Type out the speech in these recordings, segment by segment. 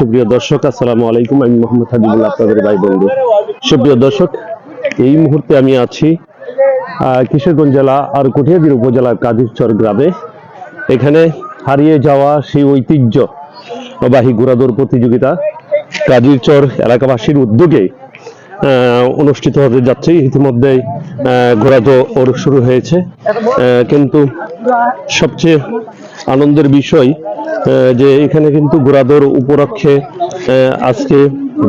সুপ্রিয় দর্শক, আসসালামু আলাইকুম। আমি মোহাম্মদ হাবিবুল্লাহ আপনাদের ভাই বন্ধু সুপ্রিয় দর্শক, এই মুহূর্তে আমি আছি কিশোরগঞ্জ জেলা আর কঠিয়াদির উপজেলার কাদিরচর গ্রামে। এখানে হারিয়ে যাওয়া সেই ঐতিহ্য বাহী ঘোড়াদৌড় প্রতিযোগিতা কাদিরচর এলাকাবাসীর উদ্যোগে অনুষ্ঠিত হতে যাচ্ছে। ইতিমধ্যে ঘোড়াদৌড় শুরু হয়েছে। কিন্তু সবচেয়ে আনন্দের বিষয় যে এখানে কিন্তু ঘোড়াদৌড় উপলক্ষে আজকে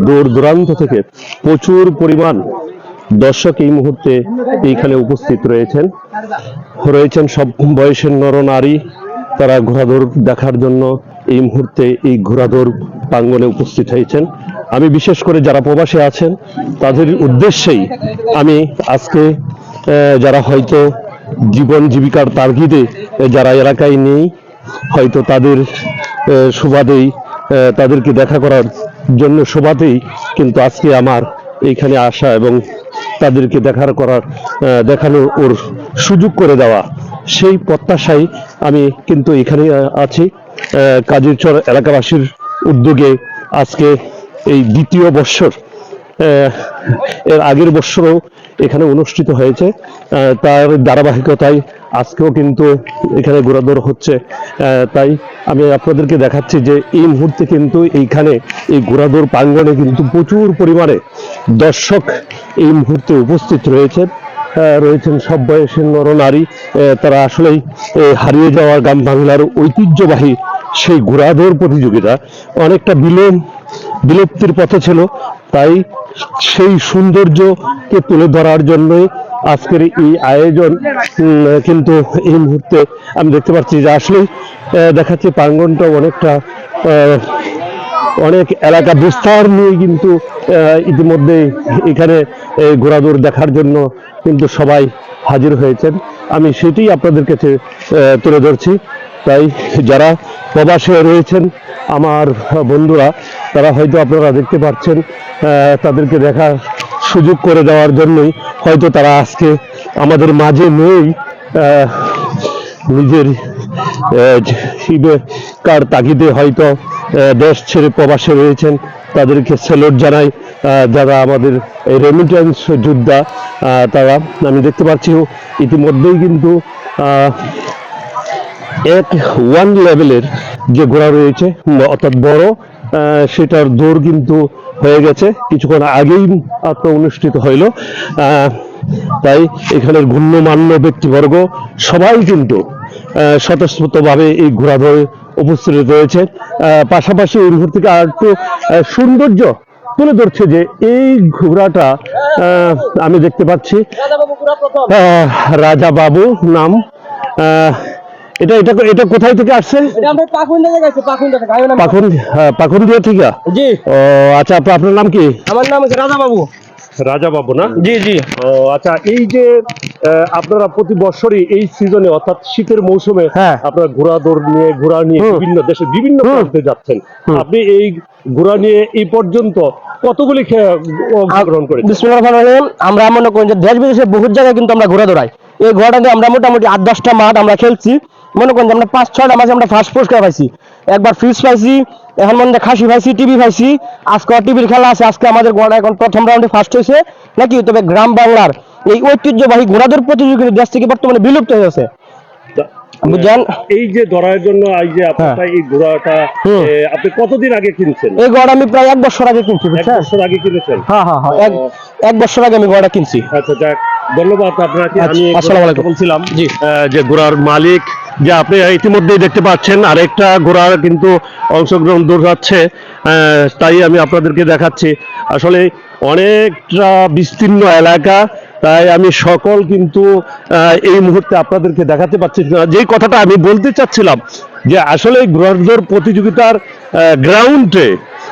দূর দূরান্ত থেকে প্রচুর পরিমাণ দর্শক এই মুহূর্তে এইখানে উপস্থিত রয়েছেন। রয়েছেন সব বয়সের নর নারী, তারা ঘোড়াদৌড় দেখার জন্য এই মুহূর্তে এই ঘোড়াদৌড় প্রাঙ্গনে উপস্থিত হয়েছেন। আমি বিশেষ করে যারা প্রবাসে আছেন, তাদের উদ্দেশ্যেই আমি আজকে যারা হয়তো জীবন জীবিকার তার্গিদে যারা এলাকায় নেই হয়তো তাদের সুবাদেই তাদেরকে দেখা করার জন্য সুবাদেই কিন্তু আজকে আমার এইখানে আসা এবং তাদেরকে দেখার করার দেখানোর ওর সুযোগ করে দেওয়া, সেই প্রত্যাশায় আমি কিন্তু এখানে আছি। কাজিরচর এলাকাবাসীর উদ্যোগে আজকে এই দ্বিতীয় বৎসর এর আগের বৎসরও এখানে অনুষ্ঠিত হয়েছে। তার ধারাবাহিকতায় আজকেও কিন্তু এখানে ঘোরাদৌড় হচ্ছে। তাই আমি আপনাদেরকে দেখাচ্ছি যে এই মুহূর্তে কিন্তু এইখানে এই ঘোরাদৌড় প্রাঙ্গণে কিন্তু প্রচুর পরিমাণে দর্শক এই মুহূর্তে উপস্থিত রয়েছে। রয়েছেন সব বয়সের নরনারী আহ, তারা আসলেই হারিয়ে যাওয়া গ্রাম বাংলার ঐতিহ্যবাহী সেই ঘোড়াদৌড় প্রতিযোগিতা। অনেকটা বিলোপ বিলুপ্তির পথে ছিল। তাই সেই সৌন্দর্যকে তুলে ধরার জন্যই আজকের এই আয়োজন কিন্তু এই মুহূর্তে আমি দেখতে পাচ্ছি যে আসলেই দেখাচ্ছে প্রাঙ্গনটা অনেকটা অনেক এলাকা বিস্তার নিয়ে কিন্তু ইতিমধ্যে এখানে এই ঘোড়াদৌড় দেখার জন্য কিন্তু সবাই হাজির হয়েছেন। আমি সেটি আপনাদের কাছে তুলে ধরছি। তাই যারা প্রবাসে রয়েছেন, আমার বন্ধুরা, তারা হয়তো আপনারা দেখতে পাচ্ছেন তাদেরকে দেখার সুযোগ করে দেওয়ার জন্যই হয়তো তারা আজকে আমাদের মাঝে নেই নিজের কার তাগিদে হয়তো দেশ ছেড়ে প্রবাসে রয়েছেন, তাদেরকে সেলুট জানাই যারা আমাদের রেমিটেন্স যোদ্ধা তারা, আমি দেখতে পাচ্ছি ইতিমধ্যেই কিন্তু এক ওয়ান লেভেলের যে ঘোড়া রয়েছে, অর্থাৎ বড় সেটার দৌড় কিন্তু হয়ে গেছে। কিছুক্ষণ আগেই আপনার অনুষ্ঠিত হইল তাই এখানের গণ্যমান্য ব্যক্তিবর্গ সবাই কিন্তু স্বতঃস্ফূর্তভাবে এই ঘোড়া ধরে উপস্থিত রয়েছে। পাশাপাশি মুহূর্ত থেকে আর একটু সৌন্দর্য তুলে ধরছে যে এই ঘোড়াটা আমি দেখতে পাচ্ছি রাজা বাবু নাম। এটা এটা এটা কোথায় থেকে আসছে? নাম পাখন দিয়ে থেকে জি। ও আচ্ছা আপনার নাম কি? আমার নাম হচ্ছে রাজা বাবু রাজা বাবু না? জি জি। ও আচ্ছা এই যে আপনারা প্রতি বছরই এই সিজনে অর্থাৎ শীতের মৌসুমে হ্যাঁ। আপনারা ঘোড়া দৌড় নিয়ে ঘোড়া নিয়ে বিভিন্ন দেশে বিভিন্ন প্রান্তে যাচ্ছেন। আপনি এই ঘোড়া নিয়ে এই পর্যন্ত কতগুলি খে- অংশগ্রহণ করেছেন? বিসমুল্লাহ আমরা মনে করি যে দেশ বিদেশে বহুত জায়গায় কিন্তু আমরা ঘোরা দৌড়াই। এই ঘোড়াটা দিয়ে আমরা মোটামুটি আট দশটা মাঠ আমরা খেলছি। মনে করেন আমরা পাঁচ ছয়টা মাসে আমরা ফার্স্ট পুরস্কার পাইছি। একবার ফ্রিজ পাইছি এখন মনে খাসি পাইছি টিভি পাইছি। আজকে টিভির খেলা আছে আজকে আমাদের ঘোড়া এখন প্রথম রাউন্ডে ফার্স্ট হয়েছে। নাকি তবে গ্রাম বাংলার এই ঐতিহ্যবাহী ঘোড়াদৌড় প্রতিযোগিতা দেশ থেকে বর্তমানে বিলুপ্ত হয়ে গেছে। বুঝলেন এই যে ধরার জন্য এই যে আপনারা হ্যাঁ। এই ঘোড়াটা আপনি কতদিন আগে কিনছেন? এই ঘোড়া আমি প্রায় এক বছর আগে কিনছি এক বছর আগে কিনেছেন? হ্যাঁ হ্যাঁ হ্যাঁ এক এক বছর আগে আমি ঘোড়াটা কিনছি। আচ্ছা যাক ধন্যবাদ আপনাকে। আচ্ছা, আমি আসসালামু আলাইকুম। বলছিলাম যে ঘোড়ার মালিক যে আপনি ইতিমধ্যেই দেখতে পাচ্ছেন, আরেকটা ঘোড়া কিন্তু অংশগ্রহণ দৌড়াচ্ছে তাই আমি আপনাদেরকে দেখাচ্ছি। আসলে অনেকটা বিস্তীর্ণ এলাকা, তাই আমি সকল কিন্তু এই মুহূর্তে আপনাদেরকে দেখাতে পারছি না। যেই কথাটা আমি বলতে চাচ্ছিলাম, যে আসলে ঘোড়াদৌড় প্রতিযোগিতার গ্রাউন্ডে,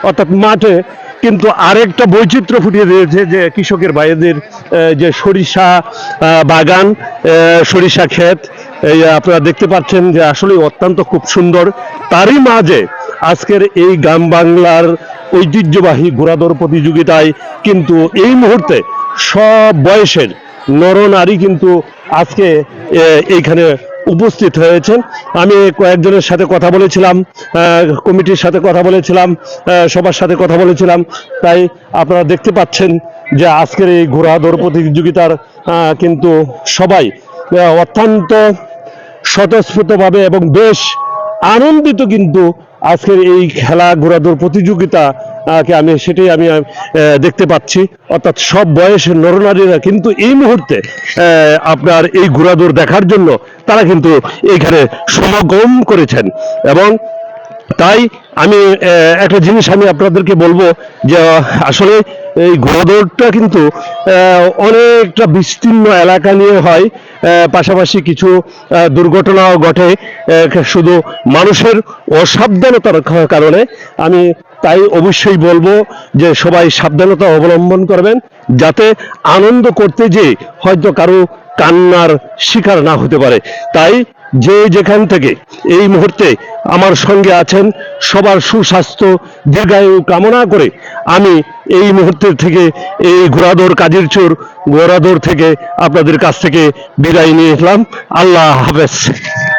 অর্থাৎ মাঠে কিন্তু আরেকটা বৈচিত্র্য ফুটিয়ে দিয়েছে যে কৃষকের ভাইদের যে সরিষা বাগান সরিষা ক্ষেত এই আপনারা দেখতে পাচ্ছেন যে আসলে অত্যন্ত খুব সুন্দর। তারই মাঝে আজকের এই গ্রাম বাংলার ঐতিহ্যবাহী ঘোড়াদৌড় প্রতিযোগিতায় কিন্তু এই মুহূর্তে সব বয়সের নরনারী কিন্তু আজকে এইখানে উপস্থিত হয়েছেন। আমি কয়েকজনের সাথে কথা বলেছিলাম কমিটির সাথে কথা বলেছিলাম সবার সাথে কথা বলেছিলাম। তাই আপনারা দেখতে পাচ্ছেন যে আজকের এই ঘোড়া দৌড় প্রতিযোগিতার কিন্তু সবাই অত্যন্ত স্বতঃস্ফূর্তভাবে এবং বেশ আনন্দিত কিন্তু আজকের এই খেলা ঘোড়াদৌড় প্রতিযোগিতা কে আমি সেটাই আমি দেখতে পাচ্ছি। অর্থাৎ সব বয়সের নরনারীরা কিন্তু এই মুহূর্তে আপনার এই ঘোড়াদৌড় দেখার জন্য তারা কিন্তু এখানে সমাগম করেছেন। এবং তাই আমি একটা জিনিস আমি আপনাদেরকে বলব যে, আসলে এই ঘোড়াদৌড়টা কিন্তু অনেকটা বিস্তীর্ণ এলাকা নিয়ে হয়। পাশাপাশি কিছু দুর্ঘটনাও ঘটে। শুধু মানুষের অসাবধানতার কারণে। আমি তাই অবশ্যই বলব যে সবাই সাবধানতা অবলম্বন করবেন, যাতে আনন্দ করতে যে হয়তো কারও কান্নার শিকার না হতে পারে। তাই যে যেখান থেকে এই মুহূর্তে আমার সঙ্গে আছেন, সবার সুস্বাস্থ্য, দীর্ঘায়ু কামনা করে আমি এই মুহূর্তের থেকে এই ঘোড়াদৌড় কাজের চোর ঘোড়াদৌড় থেকে আপনাদের কাছ থেকে বিদায় নিয়ে এলাম। আল্লাহ হাফেজ।